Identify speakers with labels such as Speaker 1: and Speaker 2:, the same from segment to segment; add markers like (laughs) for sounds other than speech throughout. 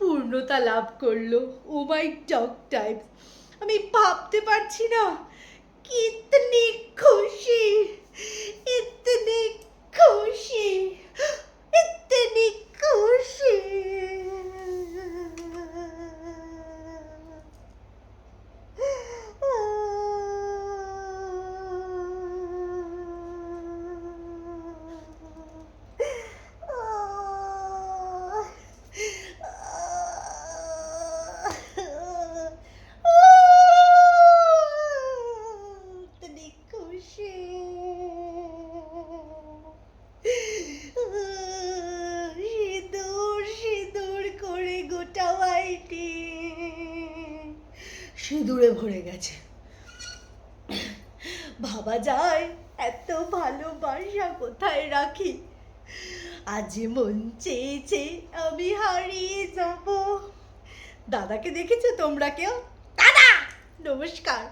Speaker 1: পূর্ণতা লাভ করল ও মাই টক টাইপস আমি ভাবতে পারছি না, কিতনি খুশি, ইতনি খুশি ইতনি খুশি। এত ভালোবাসা কোথায় রাখি? আজ মন চেয়েছে আমি হারিয়ে যাব। দাদাকে দেখেছ তোমরা কেউ? দাদা! নমস্কার।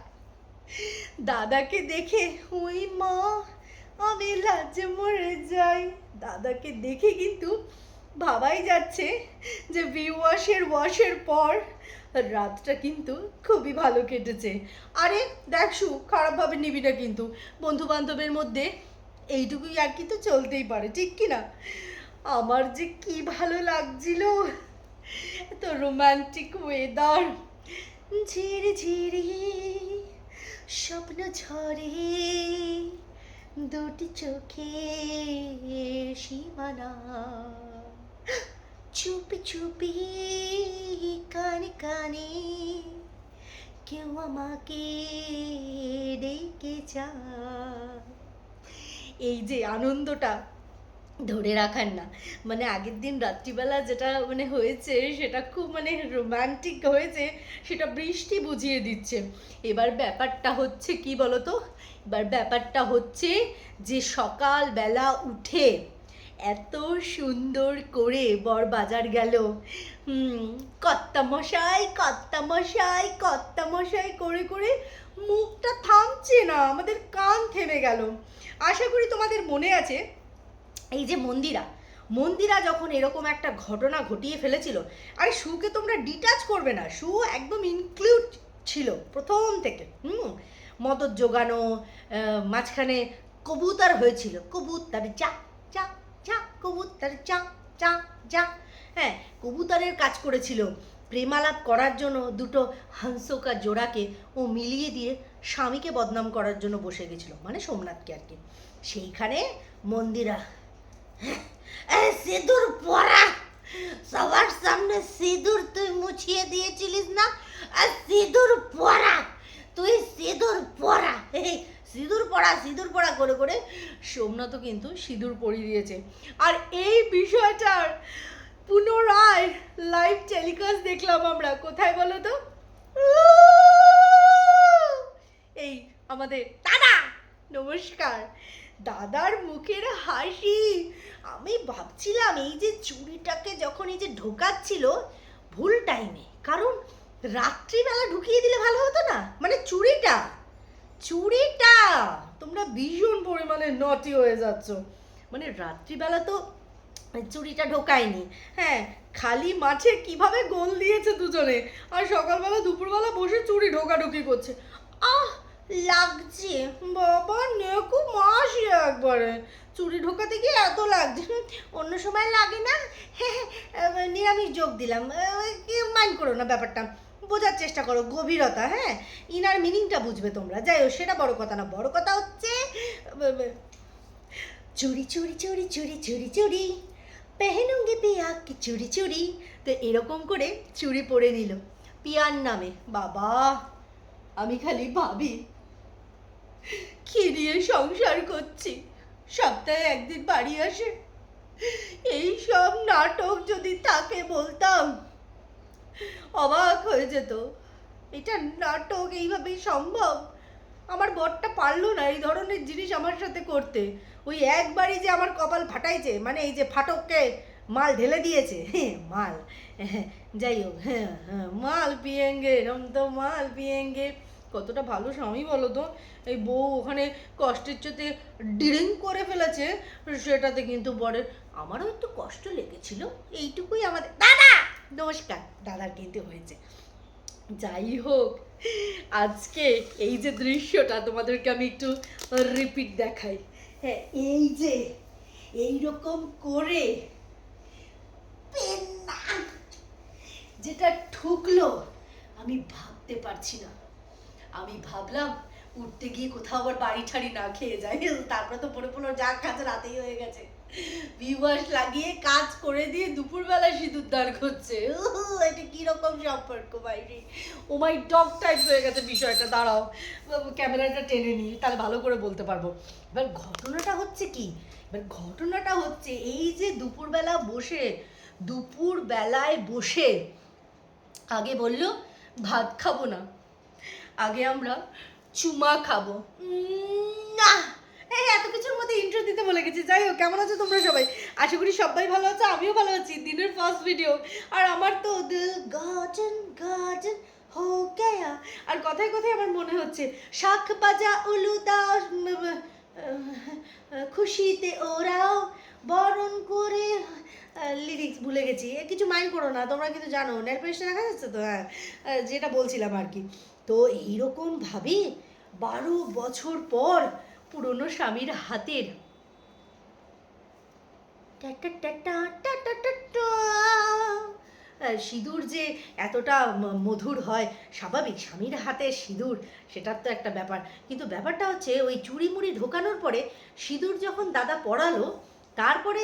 Speaker 1: দাদাকে দেখে, ওই মা, আমি লাজে মরে যাই। দাদাকে দেখে কিন্তু ভাবাই যাচ্ছে যে বি ওয়াশের ওয়াশের পর রাতটা কিন্তু খুবই ভালো কেটেছে। আরে দেখ সু খারাপভাবে নিবি না কিন্তু। বন্ধু বান্ধবের মধ্যে এইটুকুই আর কিন্তু চলতেই পারে, ঠিক কি না? আমার যে কি ভালো লাগছিল। এত রোমান্টিক ওয়েদার ঝিরি ঝিরি স্বপ্ন ঝরে দুটি চোখে সীমানা। চুপি চুপি কানে কানে কেউ আমাকে ডেকে যা এই যে আনন্দটা ধরে রাখার না। মানে আগের দিন রাত্রিবেলা যেটা মানে হয়েছে, সেটা খুব মানে রোমান্টিক হয়েছে, সেটা বৃষ্টি বুঝিয়ে দিচ্ছে। এবার ব্যাপারটা হচ্ছে কি বলতো? এবার ব্যাপারটা হচ্ছে যে সকালবেলা উঠে এত সুন্দর করে বর বাজার গেল। কর্তা মশাই কর্তা মশাই কর্তা মশাই করে করে মুখটা থামছে না, আমাদের কান থেমে গেল। আশা করি তোমাদের মনে আছে, এই যে মন্দিরা মন্দিরা যখন এরকম একটা ঘটনা ঘটিয়ে ফেলেছিল, আরে সুকে তোমরা ডিটাচ করবে না সু একদম ইনক্লুড ছিল প্রথম থেকে, হুম, মদত জোগানো মাঝখানে কবুতর হয়েছিল, কবুতর যা যা যা কবুতর যা যা যা হ্যাঁ কবুতরের কাজ করেছিল। প্রেমালাপ করার জন্য দুটো হাংসকা জোড়াকে ও মিলিয়ে দিয়ে স্বামীকে বদনাম করার জন্য বসে গেছিল মানে সোমনাথকে আর কি। সেইখানে মন্দিরা সিঁদুর পরা! সবার সামনে সিঁদুর তুই মুছিয়ে দিয়েছিলিস না? আর সিঁদুর পরা! তুই সিঁদুর পরা! (laughs) সিঁদুর পড়া সিঁদুর পড়া করে করে সোমনাথও কিন্তু সিঁদুর পরিয়ে দিয়েছে। আর এই বিষয়টার পুনরায় লাইভ টেলিকাস্ট দেখলাম আমরা। কোথায় বলো তো? এই আমাদের দাদা, নমস্কার। দাদার মুখের হাসি। আমি ভাবছিলাম এই যে চুড়িটাকে যখন এই যে ঢোকাচ্ছিল, ভুল টাইমে কারণ রাত্রিবেলা ঢুকিয়ে দিলে ভালো হতো না? মানে চুড়িটা। চুড়িটা? তোমরা ভীষণ পরিমাণে নটি হয়ে যাচ্ছ। মানে রাত্রিবেলা তো চুড়িটা ঢোকায়নি। হ্যাঁ খালি মাঠে কীভাবে গোল দিয়েছে দুজনে? আর সকালবেলা দুপুরবেলা বসে চুড়ি ঢোকাঢুকি করছে। আহ লাগছে। বাবা নেকু মাসি একবারে। চুড়ি ঢোকাতে গিয়ে এত লাগছে। অন্য সময় লাগে না? হ্যাঁ হ্যাঁ, নিরামিষ যোগ দিলাম। মাইন্ড করো না ব্যাপারটা। বোঝার চেষ্টা করো, গভীরতা হ্যাঁ? ইনার মিনিংটা বুঝবে তোমরা। যাই হোক, সেটা বড় কথা না, বড় কথা হচ্ছে, চুরি চুরি চুরি চুরি চুরি চুরি, পেহেনুঙ্গি পিয়া কি চুরি চুরি, তো এরকম করে চুরি পরে নিল। পিয়ার নামে, বাবা, আমি খালি ভাবি, কি নিয়ে সংসার করছি? সপ্তাহে একদিন বাড়ি আসে। এই সব নাটক যদি তাকে বলতাম অবাক হয়ে যেত। এটা নাটক এইভাবেই সম্ভব? আমার বরটা পারল না এই ধরনের জিনিস আমার সাথে করতে। ওই একবারই যে আমার কপাল ফাটাইছে মানে এই যে ফাটককে মাল ঢেলে দিয়েছে। হ্যাঁ মাল। যাই হোক হ্যাঁ হ্যাঁ মাল পিয়েঙ্গে, এরম তো মাল পিয়েঙ্গে। কতটা ভালো স্বামী বলো তো। এই বউ ওখানে কষ্টের চোতে ডিরিং করে ফেলেছে, সেটাতে কিন্তু বরের আমারও একটু কষ্ট লেগেছিল। এইটুকুই আমাদের। দাদা! নমস্কার, দাদার কিন্তু হয়েছে। যাই হোক, আজকে এই যে দৃশ্যটা তোমাদেরকে আমি একটু রিপিট দেখাই। হ্যাঁ এই যে এই রকম করে যেটা ঠুকলো, আমি ভাবতে পারছি না। আমি ভাবলাম উঠতে গিয়ে কোথাও আবার বাড়ি ঠাড়ি না খেয়ে যায়। তারপরে তো পড়ে পড়ল যা কাজ রাতেই হয়ে গেছে। বিওয়াশ লাগিয়ে কাজ করে দিয়ে দুপুরবেলা সিঁদুর দান করছে। এটা কীরকম সম্পর্ক বাইরে? ও মাই ডগ টাইপ হয়ে গেছে বিষয়টা, দাঁড়াও। ক্যামেরাটা টেনে নিই, তাহলে ভালো করে বলতে পারব। এবার ঘটনাটা হচ্ছে কি? এবার ঘটনাটা হচ্ছে এই যে দুপুরবেলা বসে দুপুর বেলায় বসে আগে বলল, ভাত খাব না। আগে আমরা চুমা খাব। না। এই এত কিছুর মধ্যে ইন্ট্রো দিতে বলে গেছি। যাই হোক, কেমন আছো তোমরা সবাই? আশা করি সবাই ভালো আছো, আমিও ভালো আছি। দিনের ফার্স্ট ভিডিও আর আমার তো দিল গার্ডেন গার্ডেন আর কথায় কথায় আমার মনে হচ্ছে শাখ বাজা উলু দাও খুশিতে ওরাও বরণ করে লিরিক্স ভুলে গেছি। কিছু মাইন্ড করো না, তোমরা কিন্তু জানো। পেজটা দেখা যাচ্ছে তো? হ্যাঁ যেটা বলছিলাম আর কি। তো এইরকম ভাবে বারো বছর পর পুরনো স্বামীর হাতের। সিঁদুর যে এতটা মধুর হয়, স্বাভাবিক স্বামীর হাতে সিঁদুর, সেটার তো একটা ব্যাপার। কিন্তু ব্যাপারটা হচ্ছে, ওই চুড়ি মুড়ি ঢোকানোর পরে সিঁদুর যখন দাদা পড়ালো, তারপরে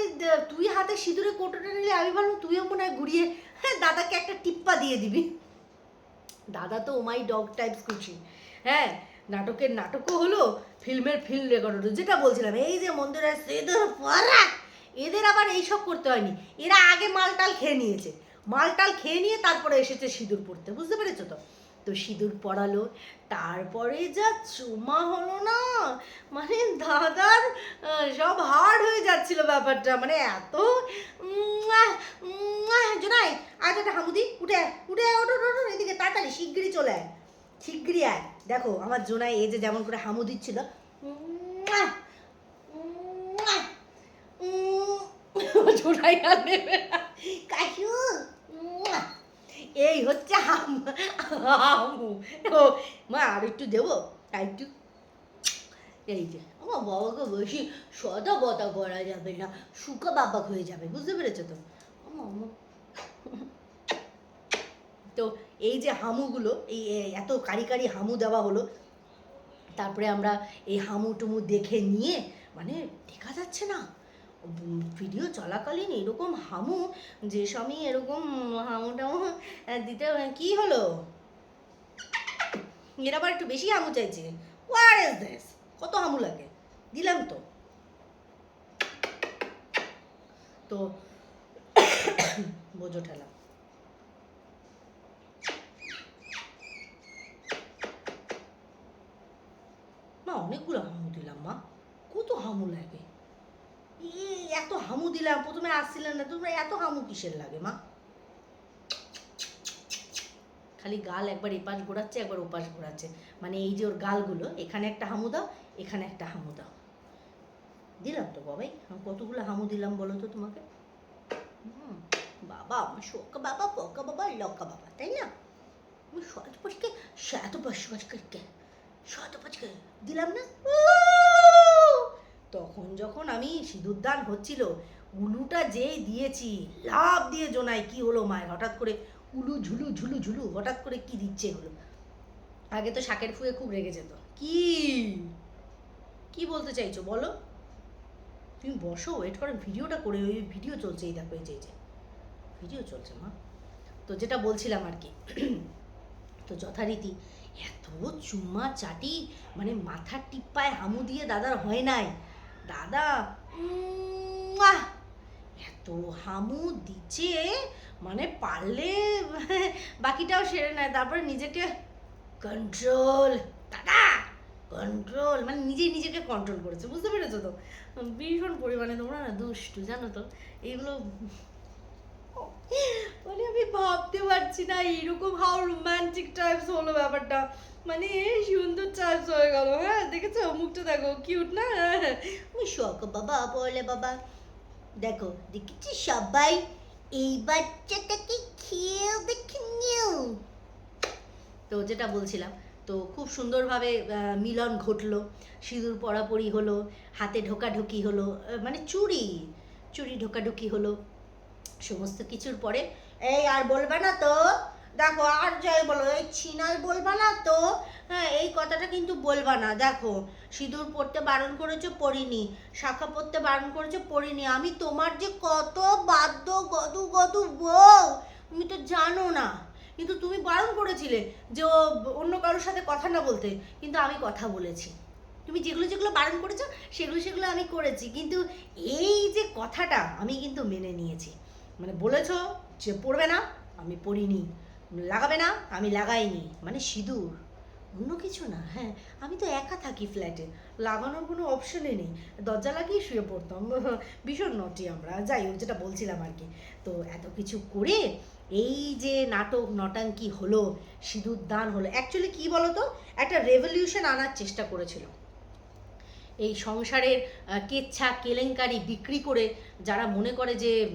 Speaker 1: তুই হাতে সিঁদুরে কোটোটা নিলে আমি ভাবলাম, তুইও মনে হয় ঘুরিয়ে হ্যাঁ দাদাকে একটা টিপ্পা দিয়ে দিবি। দাদা তো ওমাই ডগ টাইপ খুশি হ্যাঁ নাটকের নাটকও হলো ফিল্মের ফিল্ম রেকর্ড হলো। যেটা বলছিলাম এই যে মন্দিরের সেদের এদের আবার এইসব করতে হয়নি। এরা আগে মালটাল খেয়ে নিয়েছে। মালটাল খেয়ে নিয়ে তারপরে এসেছে সিঁদুর পড়তে। বুঝতে পেরেছ তো? তো সিঁদুর পড়ালো তারপরে যা চুমা হলো না মানে দাদার সব হার্ড হয়ে যাচ্ছিল ব্যাপারটা। মানে এত জোনাই একটা হামুদি উঠে উঠে ওঠ, ওঠ, এদিকে তাড়াতাড়ি শিগগিরই চলে আয়। আয়। দেখো, আমার জোনায় এই যে যেমন করে হামু দিচ্ছিল। (laughs) এই হচ্ছে হামু ও মা, আর একটু দেবো? আর একটু? এই যে, আমার বাবাকে বেশি সদা বতা করা যাবে না, শুকা বাবা হয়ে যাবে, বুঝতে পেরেছ তো? (laughs) তো এই যে হামুগুলো, এই এত কারি কারি হামু দেওয়া হলো, তারপরে আমরা এই হামু টুমু দেখে নিয়ে মানে দেখা যাচ্ছে না। ভিডিও চলাকালীন এরকম হামু, যে স্বামী এরকম হামু টামু দিতে, কি হলো? এর আবার একটু বেশি হামু চাইছে। হোয়াট ইজ দিস কত হামু লাগে? দিলাম তো। তো (coughs) বোঝো ঠেলা মা অনেকগুলো হামু দিলাম, মা। কত হামু লাগে? এত হামু দিলাম, প্রথমে আসছিলেন না, তোমরা এত হামু কিসের লাগে, মা? খালি গাল একবার এপাশ ঘোরাচ্ছে, একবার ওপাশ ঘোরাচ্ছে। মানে এই যে ওর গালগুলো, এখানে একটা হামু দাও, এখানে একটা হামু দাও। দিলাম তো, বাবাই কতগুলো হামু দিলাম বলো তো তোমাকে? বাবা আমার শোকা বাবা পকা বাবা লক্কা বাবা, তাই না? আমি শত পাশকে শত পাশ করকে শত পাশকে দিলাম না? তখন যখন আমি সিঁদুর দান হচ্ছিল, উলুটা যেই দিয়েছি লাভ দিয়ে জোনাই, কি হলো মায়ের? হঠাৎ করে উলু ঝুলু ঝুলু ঝুলু, হঠাৎ করে কি দিচ্ছে হলো? আগে তো শাকের ফুয়ে খুব রেগে যেত। কি? কি বলতে চাইছো বলো? তুমি বসো ওয়েট করো, ভিডিওটা করে, ওই ভিডিও চলছে এই দেখো এই যে। ভিডিও চলছে, মা। তো যেটা বলছিলাম আর কি, তো যথারীতি এত চুম্মা চাটি মানে মাথার টিপ্পায় হামু দিয়ে দাদার হয় নাই। দাদা এত হামু দিচ্ছে মানে পারলে বাকিটাও সেরে নেয়, তারপরে নিজেকে কন্ট্রোল দাদা কন্ট্রোল মানে নিজেই নিজেকে কন্ট্রোল করেছে, বুঝতে পেরেছ তো? ভীষণ পরিমাণে তোমরা না দুষ্টু, জানো তো? এইগুলো মানে আমি ভাবতে পারছি না, এইরকম হাও রোমান্টিক টাইপস হলো ব্যাপারটা। মানে সুন্দর টাইপস হয়ে গেল হ্যাঁ দেখেছ? মুখটা দেখো কিউট না?
Speaker 2: ওই শখ, বাবা, বলে বাবা। দেখো, দেখেছি সবাই, এই বাচ্চাটাকে খেয়েও দেখে নিও।
Speaker 1: তো যেটা বলছিলাম, তো খুব সুন্দরভাবে মিলন ঘটলো, সিঁদুর পরাপরি হলো, হাতে ঢোকাঢুকি হলো মানে চুরি চুরি ঢোকাঢুকি হলো। সমস্ত কিছুর পরে,
Speaker 2: এই আর বলবে না তো? দেখো, আর যাই বলো, এই ছিনাল বলবা না তো? হ্যাঁ এই কথাটা কিন্তু বলবা না। দেখো, সিঁদুর পড়তে বারণ করেছ, পড়িনি। শাখা পড়তে বারণ করেছ, পড়িনি। আমি তোমার যে কত বাদ্য গদু গদু বউ, তুমি তো জানো না।
Speaker 1: কিন্তু তুমি বারণ করেছিলে যে ও অন্য কারোর সাথে কথা না বলতে। কিন্তু আমি কথা বলেছি। তুমি যেগুলো যেগুলো বারণ করেছ, সেগুলো সেগুলো আমি করেছি। কিন্তু এই যে কথাটা আমি কিন্তু মেনে নিয়েছি। মানে বলেছ যে পড়বে না, আমি পড়িনি। লাগাবে না, আমি লাগাইনি। মানে সিঁদুর। অন্য কিছু না হ্যাঁ। আমি তো একা থাকি ফ্ল্যাটে। লাগানোর কোনো অপশনই নেই। দরজা লাগিয়ে শুয়ে পড়তাম। (laughs) ভীষণ নটি আমরা। যাই হোক, যেটা বলছিলাম আর কি। তো এত কিছু করে এই যে নাটক নটাঙ্কি হলো, সিঁদুর দান হলো অ্যাকচুয়ালি কি বলতো? একটা রেভলিউশন আনার চেষ্টা করেছিল। এই সংসারের কেচ্ছা, কেলেঙ্কারি বিক্রি করে যারা মনে করে যে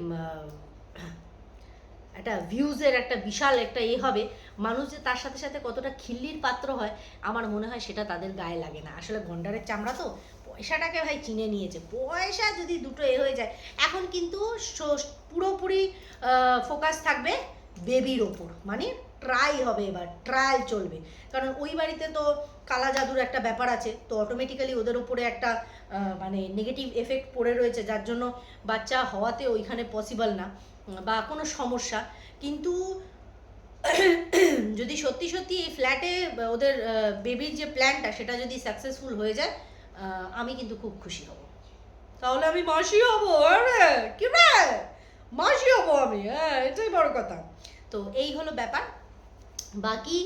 Speaker 1: একটা ভিউজের একটা বিশাল একটা এ হবে। মানুষ যে তার সাথে সাথে কতটা খিল্লির পাত্র হয়, আমার মনে হয় সেটা তাদের গায়ে লাগে না। আসলে গন্ডারের চামড়া তো পয়সাটাকে ভাই চিনে নিয়েছে। পয়সা যদি দুটো এ হয়ে যায়, এখন কিন্তু পুরোপুরি ফোকাস থাকবে বেবির ওপর। মানে ট্রাই হবে এবার ট্রায়াল চলবে। কারণ ওই বাড়িতে তো কালা জাদুর একটা ব্যাপার আছে, তো অটোমেটিক্যালি ওদের উপরে একটা মানে নেগেটিভ এফেক্ট পড়ে রয়েছে। যার জন্য বাচ্চা হওয়াতে ওইখানে পসিবল না। বা কোনো সমস্যা, কিন্তু যদি সত্যি সত্যি এই ফ্ল্যাটে ওদের বেবির যে প্ল্যানটা সেটা যদি সাকসেসফুল হয়ে যায় আমি কিন্তু খুব খুশি হব। তাহলে আমি মাসি হব কি মাসি হব আমি হ্যাঁ এটাই বড় কথা। তো এই হলো ব্যাপার। বাকি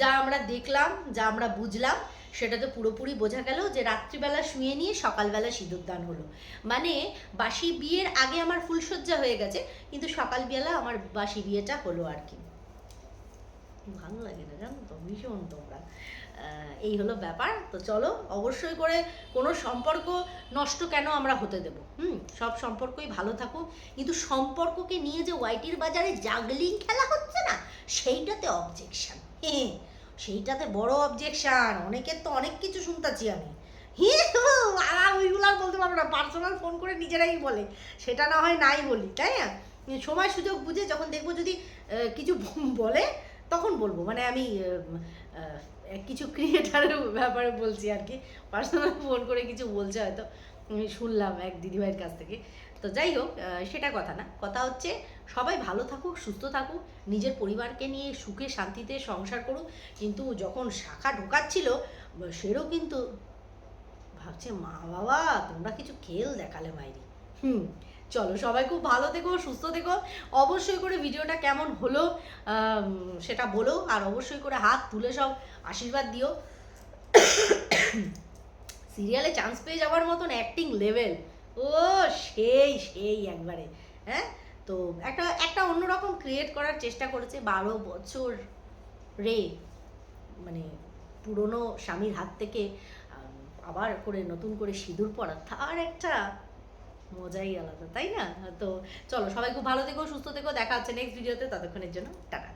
Speaker 1: যা আমরা দেখলাম, যা আমরা বুঝলাম সেটা তো পুরোপুরি বোঝা গেল যে রাত্রিবেলা শুয়ে নিয়ে সকালবেলা সিঁদুর দান হলো। মানে বাসি বিয়ের আগে আমার ফুলসজ্জা হয়ে গেছে, কিন্তু সকালবেলা আমার বাসি বিয়েটা হলো আর কি। ভালো লাগে না জানো তো? ভীষণ তোমরা। এই হলো ব্যাপার। তো চলো, অবশ্যই করে কোনো সম্পর্ক নষ্ট কেন আমরা হতে দেব? হুম, সব সম্পর্কই ভালো থাকুক কিন্তু সম্পর্ককে নিয়ে যে ওয়াইটির বাজারে জাগলিং খেলা হচ্ছে না, সেইটাতে অবজেকশন হ্যাঁ সেইটাতে বড় অবজেকশন অনেকের তো অনেক কিছু শুনতাছি আমি। আর ওইগুলো আর বলতে পারব না। পার্সোনাল ফোন করে নিজেরাই বলে। সেটা না হয় নাই বলি, তাই না? সময় সুযোগ বুঝে যখন দেখব যদি কিছু বলে, তখন বলব। মানে আমি কিছু ক্রিয়েটারের ব্যাপারে বলছি আর কি। পার্সোনাল ফোন করে কিছু বলছে হয়তো। শুনলাম এক দিদিভাইয়ের কাছ থেকে। তো যাই হোক সেটা কথা না। কথা হচ্ছে, সবাই ভালো থাকুক, সুস্থ থাকুক, নিজের পরিবারকে নিয়ে সুখে, শান্তিতে সংসার করুক। কিন্তু যখন শাখা ঢোকাচ্ছিল সেরও কিন্তু ভাবছে, মা বাবা, তোমরা কিছু খেল দেখালে বাইরে হুম, চলো সবাই খুব ভালো থেকো, সুস্থ থেকো। অবশ্যই করে ভিডিওটা কেমন হলো সেটা বলো। আর অবশ্যই করে হাত তুলে সব আশীর্বাদ দিও। সিরিয়ালে চান্স পেয়ে যাওয়ার মতন অ্যাক্টিং লেভেল ও, সেই সেই একবারে হ্যাঁ? তো একটা একটা অন্যরকম ক্রিয়েট করার চেষ্টা করেছে বারো বছর রে মানে পুরনো স্বামীর হাত থেকে আবার করে নতুন করে সিঁদুর পরা, তার একটা মজাই আলাদা, তাই না? তো চলো সবাই খুব ভালো থেকো, সুস্থ থেকো, দেখা হচ্ছে নেক্সট ভিডিওতে ততক্ষণের জন্য, টাটা।